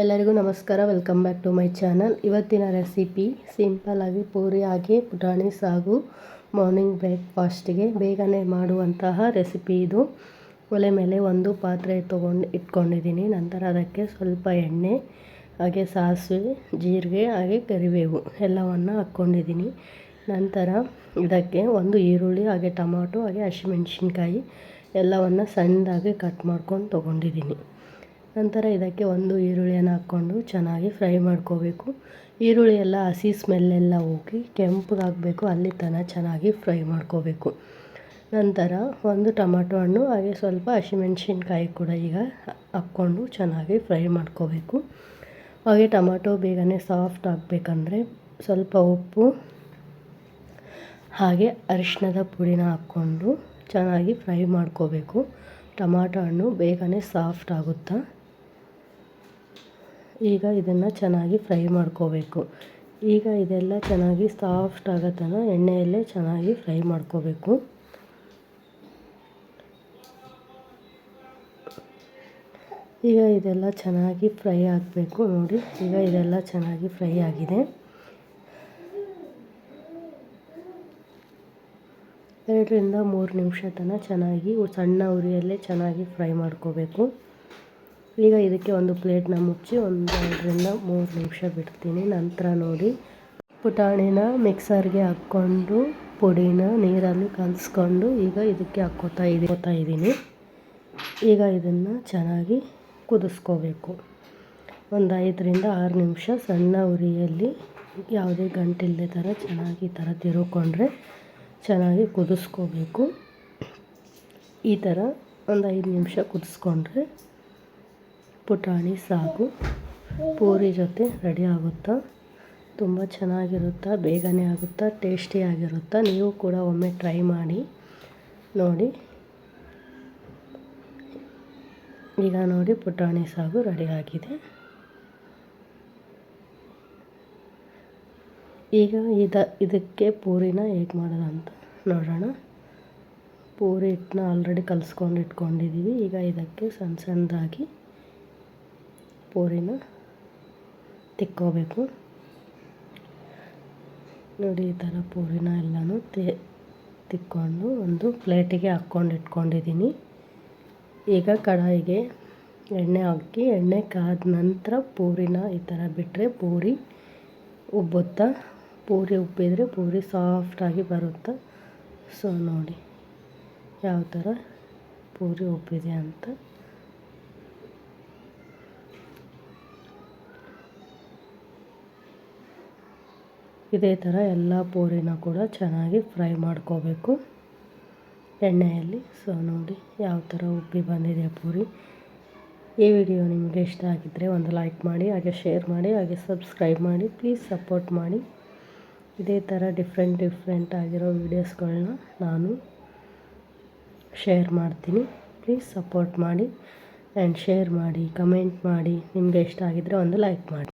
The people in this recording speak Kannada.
ಎಲ್ಲರಿಗೂ ನಮಸ್ಕಾರ. Welcome back to my channel ಇವತ್ತಿನ ರೆಸಿಪಿ ಸಿಂಪಲ್ಲಾಗಿ ಪೂರಿ ಆಗಿ ಪುಟಾಣಿ ಸಾಗು ಮಾರ್ನಿಂಗ್ ಬ್ರೇಕ್ಫಾಸ್ಟಿಗೆ ಬೇಗನೆ ಮಾಡುವಂತಹ ರೆಸಿಪಿ ಇದು. ಒಲೆ ಮೇಲೆ ಒಂದು ಪಾತ್ರೆ ತೊಗೊಂಡು ಇಟ್ಕೊಂಡಿದ್ದೀನಿ. ನಂತರ ಅದಕ್ಕೆ ಸ್ವಲ್ಪ ಎಣ್ಣೆ, ಹಾಗೆ ಸಾಸಿವೆ, ಜೀರಿಗೆ, ಹಾಗೆ ಕರಿಬೇವು ಎಲ್ಲವನ್ನು ಹಾಕ್ಕೊಂಡಿದ್ದೀನಿ ನಂತರ ಇದಕ್ಕೆ ಒಂದು ಈರುಳ್ಳಿ, ಹಾಗೆ ಟೊಮಾಟೊ, ಹಾಗೆ ಹಸಿಮೆಣ್ಸಿನ್ಕಾಯಿ ಎಲ್ಲವನ್ನು ಸಣ್ಣದಾಗಿ ಕಟ್ ಮಾಡ್ಕೊಂಡು ತೊಗೊಂಡಿದ್ದೀನಿ. ನಂತರ ಇದಕ್ಕೆ ಒಂದು ಈರುಳ್ಳಿಯನ್ನು ಹಾಕ್ಕೊಂಡು ಚೆನ್ನಾಗಿ ಫ್ರೈ ಮಾಡ್ಕೋಬೇಕು. ಈರುಳ್ಳಿ ಎಲ್ಲ ಹಸಿ ಸ್ಮೆಲ್ಲೆಲ್ಲ ಹೋಗಿ ಕೆಂಪಗಾಗಬೇಕು ಅಲ್ಲಿ ತನಕ ಚೆನ್ನಾಗಿ ಫ್ರೈ ಮಾಡ್ಕೋಬೇಕು. ನಂತರ ಒಂದು ಟೊಮಾಟೊ ಹಣ್ಣು, ಹಾಗೆ ಸ್ವಲ್ಪ ಹಸಿಮೆಣ್ಸಿನ್ಕಾಯಿ ಕೂಡ ಈಗ ಹಾಕ್ಕೊಂಡು ಚೆನ್ನಾಗಿ ಫ್ರೈ ಮಾಡ್ಕೋಬೇಕು. ಹಾಗೆ ಟೊಮಾಟೊ ಬೇಗನೆ ಸಾಫ್ಟ್ ಆಗಬೇಕಂದ್ರೆ ಸ್ವಲ್ಪ ಉಪ್ಪು, ಹಾಗೆ ಅರಿಶಿಣದ ಪುಡಿನ ಹಾಕ್ಕೊಂಡು ಚೆನ್ನಾಗಿ ಫ್ರೈ ಮಾಡ್ಕೋಬೇಕು. ಟೊಮಾಟೊ ಹಣ್ಣು ಬೇಗನೆ ಸಾಫ್ಟ್ ಆಗುತ್ತಾ? ಈಗ ಇದನ್ನು ಚೆನ್ನಾಗಿ ಫ್ರೈ ಮಾಡ್ಕೋಬೇಕು. ಈಗ ಇದೆಲ್ಲ ಚೆನ್ನಾಗಿ ಸಾಫ್ಟ್ ಆಗೋ ಎಣ್ಣೆಯಲ್ಲೇ ಚೆನ್ನಾಗಿ ಫ್ರೈ ಮಾಡ್ಕೋಬೇಕು. ಈಗ ಇದೆಲ್ಲ ಚೆನ್ನಾಗಿ ಫ್ರೈ ಆಗಬೇಕು ನೋಡಿ. ಈಗ ಇದೆಲ್ಲ ಚೆನ್ನಾಗಿ ಫ್ರೈ ಆಗಿದೆ. ಎರಡರಿಂದ ಮೂರು ನಿಮಿಷ ತನಕ ಚೆನ್ನಾಗಿ ಸಣ್ಣ ಉರಿಯಲ್ಲೇ ಚೆನ್ನಾಗಿ ಫ್ರೈ ಮಾಡ್ಕೋಬೇಕು. ಈಗ ಇದಕ್ಕೆ ಒಂದು ಪ್ಲೇಟ್ನ ಮುಚ್ಚಿ ಒಂದು ಎರಡರಿಂದ ಮೂರು ನಿಮಿಷ ಬಿಡ್ತೀನಿ. ನಂತರ ನೋಡಿ. ಪುಟಾಣಿನ ಮಿಕ್ಸರ್ಗೆ ಹಾಕ್ಕೊಂಡು ಪುಡಿನ ನೀರಲ್ಲಿ ಕಲಿಸ್ಕೊಂಡು ಈಗ ಇದಕ್ಕೆ ಹಾಕ್ಕೋತಾ ಇದ್ಕೋತಾ ಇದ್ದೀನಿ. ಈಗ ಇದನ್ನು ಚೆನ್ನಾಗಿ ಕುದಿಸ್ಕೋಬೇಕು. ಒಂದು ಐದರಿಂದ ಆರು ನಿಮಿಷ ಸಣ್ಣ ಉರಿಯಲ್ಲಿ ಯಾವುದೇ ಗಂಟಿಲ್ಲದೆ ಥರ ಚೆನ್ನಾಗಿ ಈ ಥರ ತಿರುಕೊಂಡ್ರೆ ಚೆನ್ನಾಗಿ ಕುದಿಸ್ಕೋಬೇಕು. ಈ ಥರ ಒಂದು ಐದು ನಿಮಿಷ ಕುದಿಸ್ಕೊಂಡ್ರೆ ಪುಟಾಣಿ ಸಾಗು. ಪೂರಿ ಜೊತೆ ರೆಡಿ ಆಗುತ್ತಾ? ತುಂಬ ಚೆನ್ನಾಗಿರುತ್ತಾ? ಬೇಗನೆ ಆಗುತ್ತಾ? ಟೇಸ್ಟಿಯಾಗಿರುತ್ತಾ ನೀವು ಕೂಡ ಒಮ್ಮೆ ಟ್ರೈ ಮಾಡಿ, ನೋಡಿ. ಈಗ ನೋಡಿ, ಪುಟಾಣಿ ಸಾಗು ರೆಡಿ ಆಗಿದೆ. ಈಗ ಇದ, ಇದಕ್ಕೆ ಪೂರಿನ ಹೇಗೆ ಮಾಡೋದಂತ ನೋಡೋಣ. ಪೂರಿ ಹಿಟ್ಟನ್ನ ಆಲ್ರೆಡಿ ಕಲಿಸ್ಕೊಂಡು ಇಟ್ಕೊಂಡಿದ್ದೀವಿ. ಈಗ ಇದಕ್ಕೆ ಸಣ್ಣ ಸಣ್ಣದಾಗಿ ಪೂರಿನ ತಿಕ್ಕೋಬೇಕು. ನೋಡಿ, ಈ ಥರ ಪೂರಿನ ಎಲ್ಲನೂ ತಿಕ್ಕೊಂಡು ಒಂದು ಪ್ಲೇಟಿಗೆ ಹಾಕ್ಕೊಂಡು ಇಟ್ಕೊಂಡಿದ್ದೀನಿ. ಈಗ ಕಡಾಯಿಗೆ ಎಣ್ಣೆ ಹಾಕಿ, ಎಣ್ಣೆ ಕಾದ ನಂತರ ಪೂರಿನ ಈ ಥರ ಬಿಟ್ಟರೆ ಪೂರಿ ಉಬ್ಬುತ್ತಾ, ಪೂರಿ ಉಬ್ಬಿದರೆ ಪೂರಿ ಸಾಫ್ಟಾಗಿ ಬರುತ್ತೆ. ಸೊ, ನೋಡಿ, ಯಾವ ಥರ ಪೂರಿ ಉಬ್ಬಿದೆ ಅಂತ. ಇದೇ ಥರ ಎಲ್ಲ ಪೂರಿನ ಕೂಡ ಚೆನ್ನಾಗಿ ಫ್ರೈ ಮಾಡ್ಕೋಬೇಕು. ಎಣ್ಣೆಯಲ್ಲಿ. ಸೊ, ನೋಡಿ ಯಾವ ಥರ ಉಬ್ಬಿ ಬಂದಿದೆ ಪೂರಿ. ಈ ವಿಡಿಯೋ ನಿಮಗೆ ಇಷ್ಟ ಆಗಿದ್ದರೆ ಒಂದು ಲೈಕ್ ಮಾಡಿ, ಹಾಗೆ ಶೇರ್ ಮಾಡಿ, ಹಾಗೆ ಸಬ್ಸ್ಕ್ರೈಬ್ ಮಾಡಿ, ಪ್ಲೀಸ್ ಸಪೋರ್ಟ್ ಮಾಡಿ. ಇದೇ ಥರ ಡಿಫ್ರೆಂಟ್ ಡಿಫ್ರೆಂಟ್ ಆಗಿರೋ ವೀಡಿಯೋಸ್ಗಳನ್ನ ನಾನು ಶೇರ್ ಮಾಡ್ತೀನಿ. ಪ್ಲೀಸ್ ಸಪೋರ್ಟ್ ಮಾಡಿ, ಆ್ಯಂಡ್ ಶೇರ್ ಮಾಡಿ, ಕಮೆಂಟ್ ಮಾಡಿ. ನಿಮಗೆ ಇಷ್ಟ ಆಗಿದ್ದರೆ ಒಂದು ಲೈಕ್ ಮಾಡಿ.